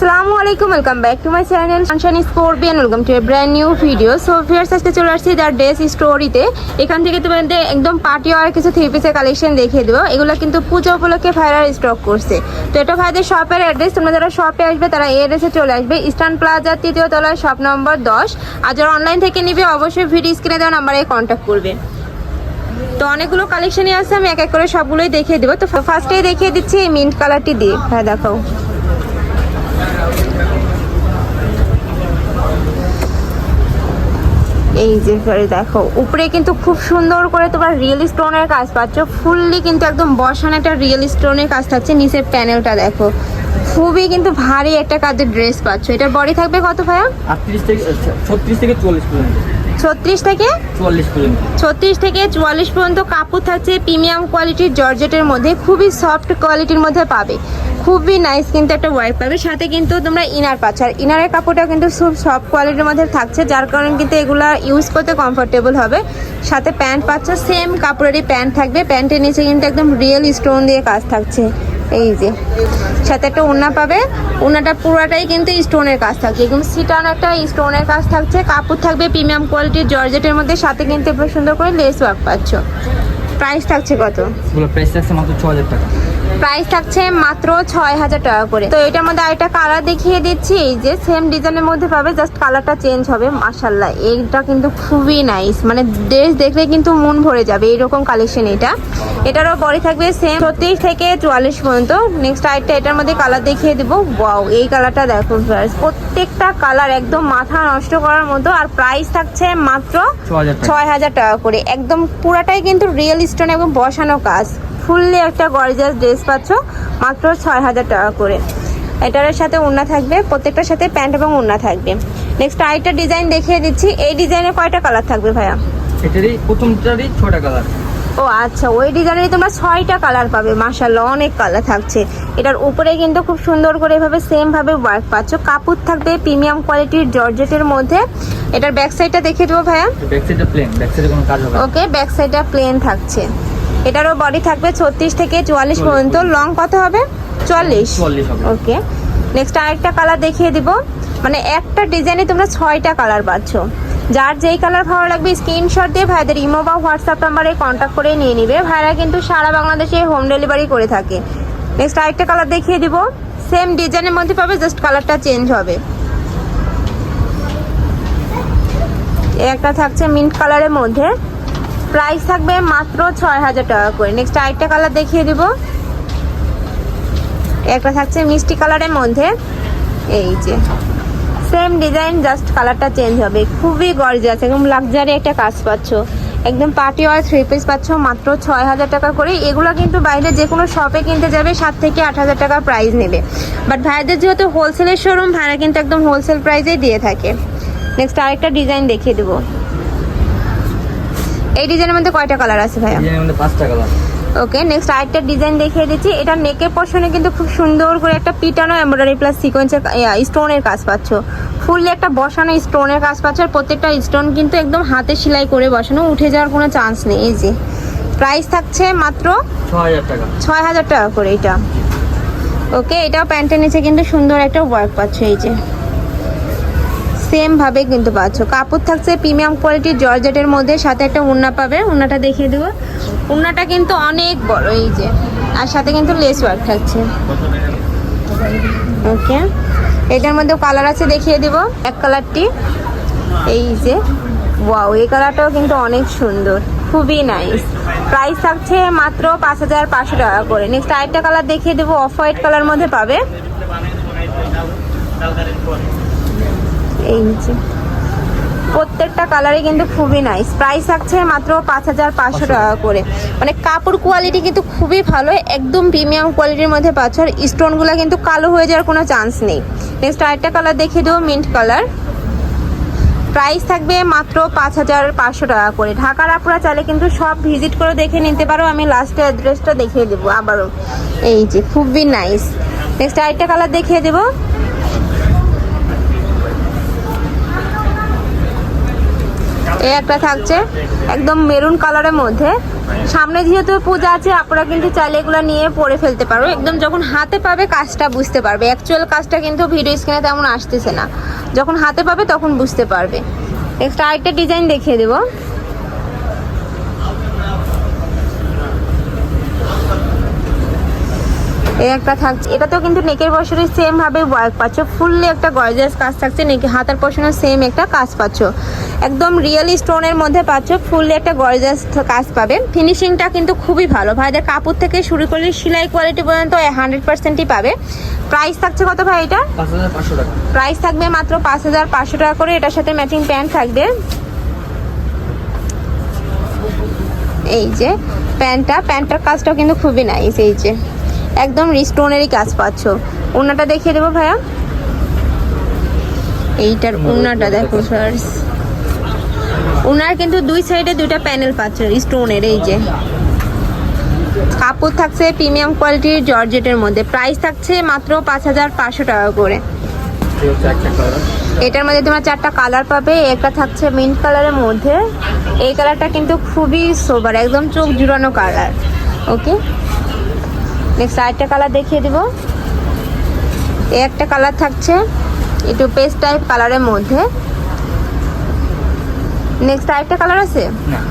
আসসালামু আলাইকুম welcome back to my channel sunshine স্কোরবিয়ান welcome to brand new video so fierce আজকে চলে আসছি দ্য ড্রেস স্টোরিতে এখান থেকে তোমাদের একদম পার্টি আর কিছু থ্রি পিসের কালেকশন দেখিয়ে দেবো। এগুলো কিন্তু পুজো উপলক্ষে ফায়ার স্টক করছে। তো এটা ভাইদের শপের অ্যাড্রেস তোমরা যারা শপে আসবে, তারা এই অ্যাড্রেসে চলে আসবে। ইস্টার্ন প্লাজার তৃতীয় তলায় শপ নম্বর দশ। আর যারা অনলাইন থেকে নিবে, অবশ্যই ভিডিও স্ক্রিনে দেওয়া নাম্বারে কন্ট্যাক্ট করবে। তো অনেকগুলো কালেকশনই আছে, আমি এক এক করে সবগুলোই দেখিয়ে দেবো। তো ফার্স্টেই দেখিয়ে দিচ্ছি এই মিন্ট কালারটি দিয়ে। হ্যাঁ দেখাও। এই যে ফেরে দেখো উপরে কিন্তু খুব সুন্দর করে তোমার রিয়েল স্টোনের কাজ পাচ্ছ। ফুললি কিন্তু একদম বসানো একটা রিয়েল স্টোনের কাজ থাকছে নিচের প্যানেলটা দেখো। খুবই কিন্তু ভারী একটা কাজের ড্রেস পাচ্ছ। এটার বডি থাকবে কত ভাইয়া? আটত্রিশ থেকে ছত্রিশ থেকে চল্লিশ পর্যন্ত। ছত্রিশ থেকে? চুয়াল্লিশ পর্যন্ত। ছত্রিশ থেকে চুয়াল্লিশ পর্যন্ত কাপড় থাকছে প্রিমিয়াম কোয়ালিটির জর্জেটের মধ্যে খুবই সফট কোয়ালিটির মধ্যে পাবে। খুবই নাইস কিন্তু একটা ওয়ার্ক পাবে। সাথে কিন্তু তোমরা ইনার পাচ্ছ। আর ইনারের কাপড়টা কিন্তু খুব সফট কোয়ালিটির মধ্যে থাকছে, যার কারণে কিন্তু এগুলা ইউজ করতে কমফোর্টেবল হবে। সাথে প্যান্ট পাচ্ছ সেম কাপড়েরই প্যান্ট থাকবে। প্যান্টের নিচে কিন্তু একদম রিয়েল স্টোন দিয়ে কাজ থাকছে। এই যে। সাথে একটা ওড়না পাবে। ওড়নাটা পুরোটাই কিন্তু স্টোনের কাজ থাকছে। একদম সিটানো একটা স্টোনের কাজ থাকছে। কাপড় থাকবে প্রিমিয়াম কোয়ালিটির জর্জেটের মধ্যে। সাথে কিন্তু সুন্দর করে লেস ওয়ার্ক পাচ্ছ। প্রাইস থাকছে কত? প্রাইস থাকছে মাত্র ছ টাকা। প্রাইস থাকছে মাত্র ছয় হাজার টাকা করে। তো এটার মধ্যে আরেকটা কালার দেখিয়ে দিচ্ছি। এই যে সেম ডিজাইনের মধ্যে পাবে জাস্ট কালারটা চেঞ্জ হবে মাসাল্লাহ এইটা কিন্তু খুবই নাইস মানে ড্রেস দেখলে কিন্তু মন ভরে যাবে এইরকম কালেকশন এটা। এটারও বডি থাকবে সেম ছত্রিশ থেকে চুয়াল্লিশ পর্যন্ত। নেক্সট আরেকটা এটার মধ্যে কালার দেখিয়ে দেবো। ওয়াও এই কালারটা দেখো প্রত্যেকটা কালার একদম মাথা নষ্ট করার মতো আর প্রাইস থাকছে মাত্র ছয় হাজার টাকা। করে। একদম পুরাটাই কিন্তু রিয়েল স্টোন এবং বসানো কাজ। ফুললি একটা গর্জিয়াস ড্রেস পাচ্ছ মাত্র ছয় হাজার টাকা করে। এটার সাথে ওড়না থাকবে প্রত্যেকটার সাথে প্যান্ট এবং ওড়না থাকবে। নেক্সট আরেকটা ডিজাইন দেখিয়ে দিচ্ছি। এই ডিজাইনে কয়টা কালার থাকবে ভাইয়া? এটারই প্রথমটারই ছটা কালার ও আচ্ছা ওই ডিজাইনে তোমরা ছয়টা কালার পাবে। মাশাল্লাহ অনেক কালার থাকছে। এটার উপরে কিন্তু খুব সুন্দর করে এভাবে সেম ভাবে ওয়ার্ক পাচ্ছ। কাপড় থাকবে প্রিমিয়াম কোয়ালিটির জর্জেটের মধ্যে। এটার ব্যাক সাইডটা দেখিয়ে দেবো ভাইয়া। ব্যাক সাইডটা প্লেন ব্যাক সাইডে কোনো কাজ হবে ওকে ব্যাক সাইডটা প্লেন থাকছে। এটারও বডি থাকবে ছত্রিশ থেকে চুয়াল্লিশ পর্যন্ত। লং কত হবে? চুয়াল্লিশ। ওকে নেক্সট আরেকটা কালার দেখিয়ে দিব। মানে একটা ডিজাইনে তোমরা ছয়টা কালার পাচ্ছ। যার যেই কালার ভালো লাগবে স্ক্রিনশট দিয়ে ভাইদের ইমো বা হোয়াটসঅ্যাপ নাম্বারে কন্ট্যাক্ট করে নিয়ে নিবে। ভাইরা কিন্তু সারা বাংলাদেশে হোম ডেলিভারি করে থাকে। নেক্সট আরেকটা কালার দেখিয়ে দিব। সেম ডিজাইনের মধ্যে পাবে জাস্ট কালারটা চেঞ্জ হবে। একটা থাকছে মিন্ট কালারের মধ্যে। প্রাইস থাকবে মাত্র ছয় হাজার টাকা করে। নেক্সট আরেকটা কালার দেখিয়ে দিব। একটা থাকছে মিষ্টি কালারের মধ্যে। এই যে সেম ডিজাইন জাস্ট কালারটা চেঞ্জ হবে। খুবই গর্জিয়াস একদম লাক্সারি একটা কাজ পাচ্ছ। একদম পার্টি আর থ্রি পিস পাচ্ছ, মাত্র ছয় হাজার টাকা করে। এগুলো কিন্তু বাইরে যে কোনো শপে কিনতে যাবে, সাত থেকে আট হাজার টাকা প্রাইস নেবে। বাট ভাইদের যেহেতু হোলসেলের শোরুম ভাইরা কিন্তু একদম হোলসেল প্রাইসেই দিয়ে থাকে। নেক্সট আরেকটা ডিজাইন দেখিয়ে দেবো। এই ডিজাইনের মধ্যে কয়টা কালার আছে ভাইয়া? ডিজাইনের মধ্যে পাঁচটা কালার ওকে নেক্সট আরেকটা ডিজাইন দেখিয়ে দিচ্ছি। এটা নেকের পশনে কিন্তু খুব সুন্দর করে একটা পিটানো এমব্রয়ডারি প্লাস সিকোয়েন্সের স্টোনের কাজ পাচ্ছ। ফুললি একটা বসানো স্টোনের কাজ পাচ্ছ আর প্রত্যেকটা স্টোন কিন্তু একদম হাতে সেলাই করে বসানো উঠে যাওয়ার কোনো চান্স নেই এই যে। প্রাইস থাকছে মাত্র ছয় হাজার টাকা। করে এটা। ওকে এটাও প্যান্টের নিচে কিন্তু সুন্দর একটা ওয়ার্ক পাচ্ছ এই যে। সেম ভাবে কিন্তু পাচ্ছ। কাপড় থাকছে প্রিমিয়াম কোয়ালিটির জর্জেটের মধ্যে, সাথে একটা উন্না পাবে। উন্নাটা দেখিয়ে দেবো। উন্নাটা কিন্তু অনেক বড়, এই যে। আর সাথে কিন্তু লেস ওয়ার্ক থাকছে। ওকে এটার মধ্যে কালার আছে, দেখিয়ে দিব। এক কালারটি এই যে। ওয়াও এই কালারটাও কিন্তু অনেক সুন্দর। খুবই নাইস প্রাইস থাকছে মাত্র পাঁচ হাজার পাঁচশো টাকা করে। নেক্সট আরেকটা কালার দেখিয়ে দেবো। অফ হোয়াইট কালার মধ্যে পাবে। এই যে। প্রত্যেকটা কালারই কিন্তু খুবই নাইস প্রাইস থাকছে মাত্র পাঁচ হাজার পাঁচশো টাকা করে। মানে কাপড় কোয়ালিটি কিন্তু খুবই ভালো একদম প্রিমিয়াম কোয়ালিটির মধ্যে পাচ্ছ। আর স্টোনগুলো কিন্তু কালো হয়ে যাওয়ার কোনো চান্স নেই। নেক্সট আরেকটা কালার দেখিয়ে দেবো মিন্ট কালার প্রাইস থাকবে মাত্র পাঁচ হাজার পাঁচশো টাকা করে। ঢাকার আপুরা চাইলে কিন্তু সব ভিজিট করে দেখে নিতে পারো। আমি লাস্টে অ্যাড্রেসটা দেখিয়ে দেবো আবারও। এই যে খুবই নাইস নেক্সট আরেকটা কালার দেখিয়ে দেবো। একটা থাকছে একদম মেরুন কালারের মধ্যে। সামনে যেহেতু পূজা আছে, আপনারা কিন্তু চাইলে এগুলো নিয়ে পরে ফেলতে পারো। একদম যখন হাতে পাবে কাজটা বুঝতে পারবে। অ্যাকচুয়াল কাজটা কিন্তু ভিডিও স্ক্রিনে তেমন আসতেছে না। যখন হাতে পাবে তখন বুঝতে পারবে। নেক্সট আরেকটা ডিজাইন দেখিয়ে দেবো। এই একটা থাকছে। এটাতেও কিন্তু নেকের বছরে সেম ভাবে ওয়ার্ক পাচ্ছ। ফুললি একটা গর্জিয়াস কাজ থাকছে। নেকে হাতার পশনে সেম একটা কাজ পাচ্ছ। একদম রিয়েলি স্টোনের মধ্যে পাচ্ছ ফুললি একটা গর্জিয়াস কাজ পাবে। ফিনিশিংটা কিন্তু খুবই ভালো। ভাইদের কাপড় থেকে শুরু করলে সেলাই কোয়ালিটি পর্যন্ত হান্ড্রেড পার্সেন্টই পাবে। প্রাইস থাকছে কত ভাই এটা? প্রাইস থাকবে মাত্র পাঁচ হাজার পাঁচশো টাকা করে। এটার সাথে ম্যাচিং প্যান্ট থাকবে। এই যে প্যান্টটা প্যান্টটার কাজটাও কিন্তু খুবই নাইস এই যে। একদম রিস্টোনেরই কাজ পাচ্ছ। ওনাটা দেখিয়ে দেবো ভাইয়া। এইটার ওনাটা দেখো ফার্স ওনার কিন্তু দুই সাইডে দুইটা প্যানেল পাচ্ছ স্টোনের এই যে। কাপড় থাকছে প্রিমিয়াম কোয়ালিটির জর্জেটের মধ্যে। প্রাইস থাকছে মাত্র পাঁচ হাজার পাঁচশো টাকা করে। এটার মধ্যে তোমার চারটা কালার পাবে একটা থাকছে মিন্ট কালারের মধ্যে। এই কালারটা কিন্তু খুবই সোবার একদম চোখ জুড়ানো কালার ওকে নেক্সট আরেকটা কালার দেখিয়ে দিব। এই একটা কালার থাকছে একটু পেস্ট টাইপ কালারের মধ্যে। নেক্সট আরেকটা কালার আছে?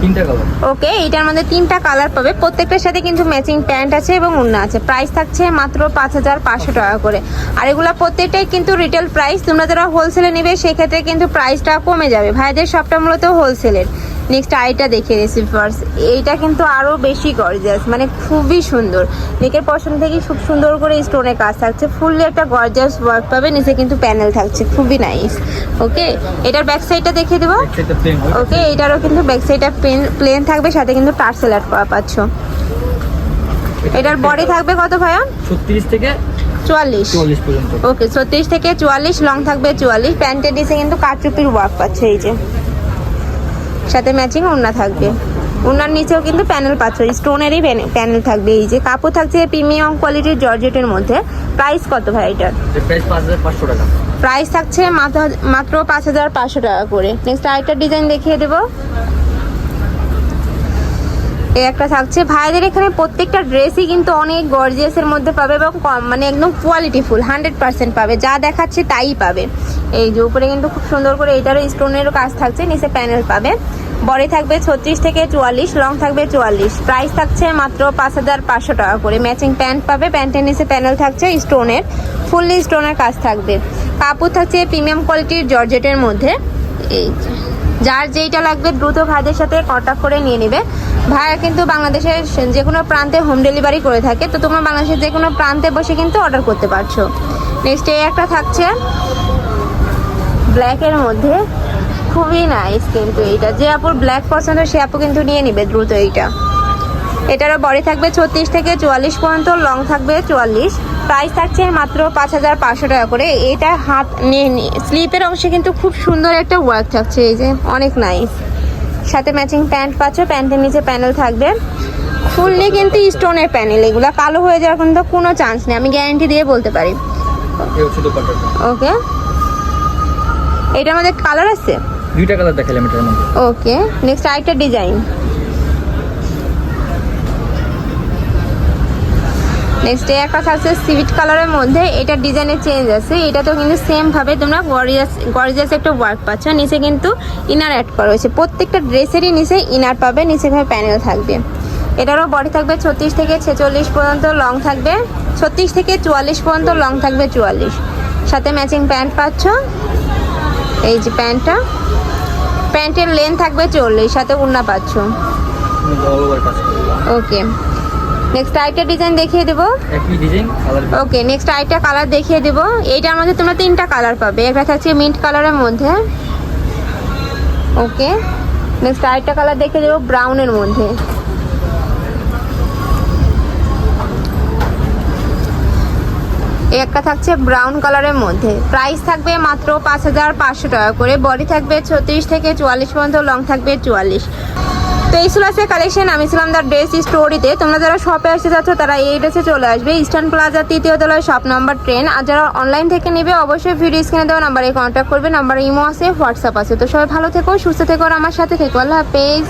তিনটা কালার। ওকে এটার মধ্যে তিনটা কালার পাবে। প্রত্যেকটার সাথে কিন্তু ম্যাচিং প্যান্ট আছে এবং ওড়না আছে। প্রাইস থাকছে মাত্র পাঁচ হাজার পাঁচশো টাকা করে। আর এগুলো প্রত্যেকটাই কিন্তু রিটেল প্রাইস তোমরা যারা হোলসেলে নেবে সেক্ষেত্রে কিন্তু প্রাইসটা কমে যাবে। ভাইদের সবটা মূলত হোলসেলের নেক্সট আইটা দেখে দিয়েছি ফার্স্ট এইটা কিন্তু আরও বেশি গর্জিয়াস মানে খুবই সুন্দর। নেকের পশন থেকে খুব সুন্দর করে স্টোনের কাজ থাকছে। ফুললি একটা গর্জিয়াস ওয়ার্ক পাবে নিচে কিন্তু প্যানেল থাকছে। খুবই নাইস ওকে এটার ব্যাক সাইডটা দেখিয়ে দেবো? ওকে এটারও কিন্তু ব্যাক সাইডটা প্লেন প্লেন থাকবে সাথে কিন্তু টার্সেল অ্যাড করা পাচ্ছ। এটার বডি থাকবে কত ভাইয়া? ছত্রিশ থেকে চুয়াল্লিশ। ওকে ছত্রিশ থেকে চুয়াল্লিশ লং থাকবে চুয়াল্লিশ। প্যান্টের নিচে কিন্তু কাটচুপির ওয়ার্ক পাচ্ছে এই যে। সাথে ম্যাচিং ওড়না থাকবে। ওনার নিচেও কিন্তু প্যানেল পাচ্ছ স্টোনেরই প্যানেল থাকবে। এই যে কাপড় থাকছে প্রিমিয়াম কোয়ালিটির জর্জেটের মধ্যে। প্রাইস কত ভাই এটার? প্রাইস থাকছে মাত্র- মাত্র পাঁচ হাজার পাঁচশো টাকা করে। নেক্সট আরেকটা ডিজাইন দেখিয়ে দেবো। এই একটা থাকছে। ভাইদের এখানে প্রত্যেকটা ড্রেসই কিন্তু অনেক গর্জিয়াসের মধ্যে পাবে এবং কম মানে একদম কোয়ালিটি ফুল হান্ড্রেড পার্সেন্ট পাবে। যা দেখাচ্ছে তাই পাবে। এই যে উপরে কিন্তু খুব সুন্দর করে এইটারও স্টোনেরও কাজ থাকছে, নিচে প্যানেল পাবে। বডি থাকবে ছত্রিশ থেকে চুয়াল্লিশ লং থাকবে চুয়াল্লিশ। প্রাইস থাকছে মাত্র পাঁচ হাজার পাঁচশো টাকা করে। ম্যাচিং প্যান্ট পাবে প্যান্টের নিচে প্যানেল থাকছে স্টোনের ফুললি স্টোনের কাজ থাকবে। কাপড় থাকছে প্রিমিয়াম কোয়ালিটির জর্জেটের মধ্যে। এই যার যেইটা লাগবে দ্রুত ভাইদের সাথে কন্ট্যাক্ট করে নিয়ে নেবে। ভাইয়া কিন্তু বাংলাদেশের যে কোনো প্রান্তে হোম ডেলিভারি করে থাকে। তো তোমরা বাংলাদেশের যে কোনো প্রান্তে বসে কিন্তু অর্ডার করতে পারছ। নেক্সট এই একটা থাকছে। ব্ল্যাকের মধ্যে। খুবই নাইস কিন্তু এইটা। যে আপুর ব্ল্যাক পছন্দ, সে আপু কিন্তু নিয়ে নিবে দ্রুত এইটা। এটারও বডি থাকবে ছত্রিশ থেকে চুয়াল্লিশ পর্যন্ত লং থাকবে চুয়াল্লিশ। প্রাইস থাকছে মাত্র পাঁচ হাজার পাঁচশো টাকা করে। এটা হাত নিয়ে স্লিপের অংশে কিন্তু খুব সুন্দর একটা ওয়ার্ক থাকছে এই যে অনেক নাইস সাথে ম্যাচিং প্যান্ট পাচ্ছ প্যান্টের নিচে প্যানেল থাকবে। ফুললি কিন্তু স্টোনের প্যানেল এগুলো কালো হয়ে যাওয়ার কিন্তু কোনো চান্স নেই আমি গ্যারেন্টি দিয়ে বলতে পারি। ওকে এটা আমাদের কালার আছে? দুইটা কালার দেখালাম এটার মধ্যে। ওকে নেক্সট আরেকটা ডিজাইন নেক্সট একটা থাকছে সিভিট কালারের মধ্যে এটা ডিজাইনের চেঞ্জ আছে। এটাতেও কিন্তু সেম ভাবে তোমরা গরিয়াস গরিয়াস একটা ওয়ার্ক পাচ্ছ। নিচে কিন্তু ইনার অ্যাড করা হয়েছে। প্রত্যেকটা ড্রেসেরই নিচে ইনার পাবে নিচে ভাবে প্যানেল থাকবে। এটারও বডি থাকবে ছত্রিশ থেকে ছেচল্লিশ পর্যন্ত লং থাকবে। ছত্রিশ থেকে চুয়াল্লিশ পর্যন্ত লং থাকবে চুয়াল্লিশ। সাথে ম্যাচিং প্যান্ট পাচ্ছ। এই যে প্যান্টটা প্যান্টের লেন থাকবে চল্লিশ। সাথে উন্না পাচ্ছ। ওকে নেক্সট আরেকটা ডিজাইন দেখিয়ে দেবো। একই ডিজাইন কালার ওকে নেক্সট আরেকটা কালার দেখিয়ে দেবো। এইটার মধ্যে তোমরা তিনটা কালার পাবে। একটা থাকছে মিন্ট কালারের মধ্যে। ওকে নেক্সট আরেকটা কালার দেখিয়ে দেবো ব্রাউনের মধ্যে। একটা থাকছে ব্রাউন কালারের মধ্যে। প্রাইস থাকবে মাত্র পাঁচ হাজার পাঁচশো টাকা করে। বডি থাকবে ছত্রিশ থেকে চুয়াল্লিশ পর্যন্ত লং থাকবে চুয়াল্লিশ। তো এই ছিল আছে কালেকশন আমি ছিলাম দ্য ড্রেস স্টোরিতে তোমরা যারা শপে আসতে চাচ্ছ তারা এই ড্রেসে চলে আসবে। ইস্টার্ন প্লাজা তৃতীয় তলায় শপ নাম্বার ট্রেন আর যারা অনলাইন থেকে নেবে, অবশ্যই ভিডিও স্ক্রিনে দেওয়া নাম্বারে কন্ট্যাক্ট করবে। নাম্বার ইমো আছে হোয়াটসঅ্যাপ আছে। তো সবাই ভালো থেকো, সুস্থ থেকো আমার সাথে থেকো। আল্লাহ হাফেজ।